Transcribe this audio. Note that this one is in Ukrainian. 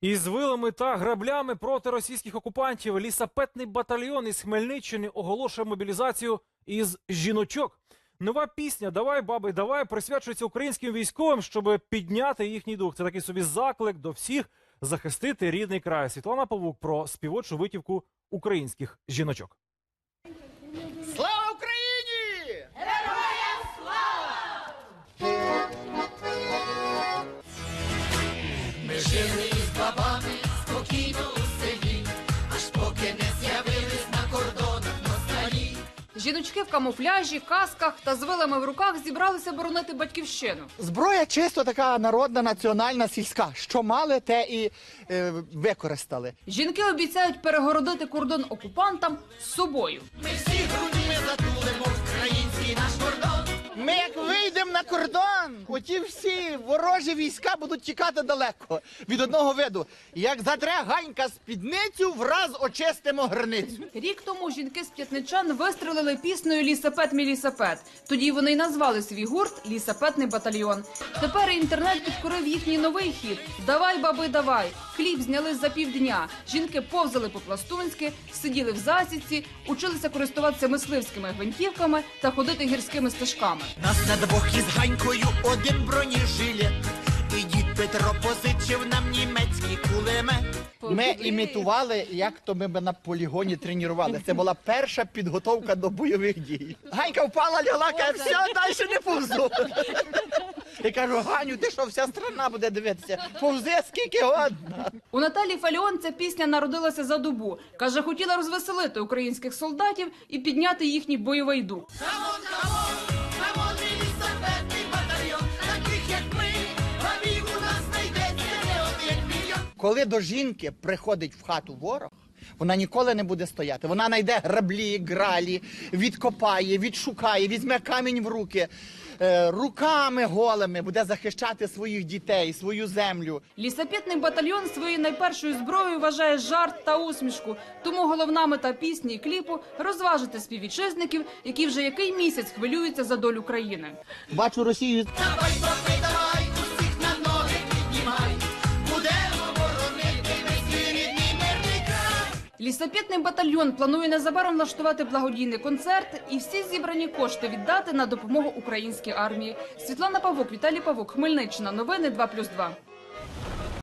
Із вилами та граблями проти російських окупантів лісапетний батальйон із Хмельниччини оголошує мобілізацію із жіночок. Нова пісня Давай, баби, давай присвячується українським військовим, щоб підняти їхній дух. Це такий собі заклик до всіх захистити рідний край. Світлана Павук про співочу витівку українських жіночок. Слава Україні! Ми жили з бабами Жіночки в камуфляжі, касках та з вилами в руках зібралися боронити батьківщину. Зброя чисто така народна, національна, сільська. Що мали, те і е, використали. Жінки обіцяють перегородити кордон окупантам з собою. Ми всі грудьми затулимо український наш кордон. Ми як вийдемо на кордон, оті всі ворожі війська будуть тікати далеко від одного виду. Як задре ганька спідницю, враз очистимо границю. Рік тому жінки з п'ятничан вистрелили піснею Лісапет мій лісапет. Тоді вони й назвали свій гурт Лісапетний батальйон. Тепер інтернет підкорив їхній новий хіт Давай, баби, давай. Кліп зняли за півдня. Жінки повзали по-пластунськи, сиділи в засідці, училися користуватися мисливськими гвинтівками та ходити гірськими стежками. Нас на двох із ганькою один бронежилет. І дід Петро позичив нам німецький кулемет. Ми імітували, як то ми би на полігоні тренували. Це була перша підготовка до бойових дій. Ганька впала, лягла, каже, все, далі не повзу. Я кажу, Ганю, ти що, вся страна буде дивитися? Повзи скільки годно. У Наталі Фаліон ця пісня народилася за добу. Каже, хотіла розвеселити українських солдатів і підняти їхній бойовий дух. Камон, камон, Коли до жінки приходить в хату ворог, вона ніколи не буде стояти. Вона знайде граблі, гралі, відкопає, відшукає, візьме камінь в руки, е, руками голими буде захищати своїх дітей, свою землю. Лісапітний батальйон своєю найпершою зброєю вважає жарт та усмішку. Тому головна мета пісні і кліпу розважити співвітчизників, які вже який місяць хвилюються за долю країни. Бачу Росію край. Лісапітний батальйон планує незабаром влаштувати благодійний концерт і всі зібрані кошти віддати на допомогу українській армії. Світлана Павук, Віталій Павук, Хмельниччина. Новини 2+,2.